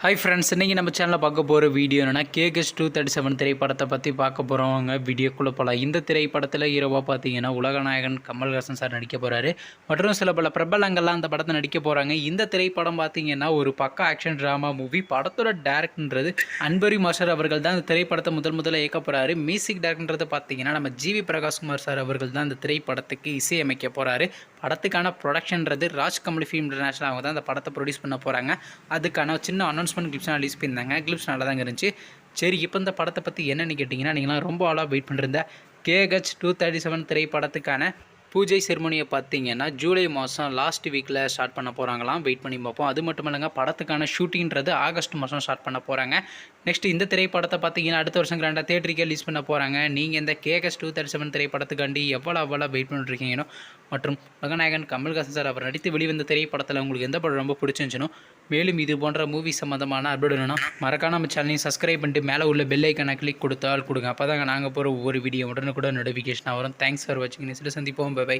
Hi friends இன்றைக்கி நம்ம சேனலில் பார்க்க போகிற வீடியோ என்னென்னா கேகஸ் டூ தேர்ட்டி செவன் திரைப்படத்தை பற்றி பார்க்க போகிறவங்க வீடியோக்குள்ளே போகலாம் இந்த திரைப்படத்தில் ஹீரோவாக பார்த்தீங்கன்னா உலகநாயகன் கமல்ஹாசன் சார் நடிக்க போகிறாரு மற்றும் சில பல பிரபலங்கள்லாம் அந்த படத்தை நடிக்க போகிறாங்க இந்த திரைப்படம் பார்த்தீங்கன்னா ஒரு பக்க ஆக்ஷன் ட்ராமா மூவி படத்தோட டேரக்டர்ன்றது அன்பரி மாஸ்டர் அவர்கள் தான் இந்த திரைப்படத்தை முதல் முதல்ல இயக்க போகிறாரு மியூசிக் டேரக்டர்ன்றது பார்த்தீங்கன்னா நம்ம ஜிவி பிரகாஷ்குமார் சார் அவர்கள் தான் இந்த திரைப்படத்துக்கு இசையமைக்க போகிறாரு படத்துக்கான ப்ரொடக்ஷன்றது ராஜ் கமல் ஃபிலிம் இன்டர்நேஷனல் அவங்க தான் அந்த படத்தை ப்ரொடியூஸ் பண்ண போகிறாங்க அதுக்கான சின்ன அனௌன்ஸ்மெண்ட் கிளிப்ஸ் ரிலீஸ் பண்ணியிருந்தாங்க. கிளிப்ஸ் நல்லா தாங்க இருந்துச்சு. சரி இப்போ இந்த படத்தை பற்றி என்னென்னு கேட்டிங்கன்னா நீங்களாம் ரொம்ப ஆளாக வெயிட் பண்ணிருந்த கேஹெச் டூ தேர்ட்டி செவன் திரைப்படத்துக்கான பூஜை செருமனியை பார்த்தீங்கன்னா ஜூலை மாதம் லாஸ்ட் வீக்கில் ஸ்டார்ட் பண்ண போகிறாங்களாம் வெயிட் பண்ணி பார்ப்போம். அது மட்டும் இல்லைங்க படத்துக்கான ஷூட்டிங்கிறது ஆகஸ்ட் மாதம் ஸ்டார்ட் பண்ண போகிறாங்க நெக்ஸ்ட் இந்த திரைப்படத்தை பார்த்தீங்கன்னா அடுத்த வருஷம் கிராண்டாக தேட்டருக்கே ரிலீஸ் பண்ண போகிறாங்க நீங்கள் இந்த கேகஸ் டூ தேர்ட்டி செவன் திரைப்படத்துக்காண்டி எவ்வளோ எவ்வளோ வெயிட் பண்ணிருக்கீங்களோ மற்றும் மகநாயகன் கமல்ஹாசன் சார் அவர் நடித்து வெளிவந்த திரைப்படத்தில் உங்களுக்கு எந்த படம் ரொம்ப பிடிச்சிருந்துச்சுனோ மேலும் இது போன்ற மூவி சம்மந்தமான அப்டேட்னா மறக்காம நம்ம சேனலையும் சப்ஸ்கிரைப் பண்ணிட்டு மேலே உள்ள பெல் ஐக்கனை கிளிக் கொடுத்தால் கொடுங்க. அப்போ தாங்க நாங்கள் போகிற ஒவ்வொரு வீடியோ உடனுக்குடன் நோட்டிஃபிகேஷனாக வரும். தேங்க்ஸ் ஃபார் வாட்சிங் நெக்ஸ்ட் சந்திப்போம். பை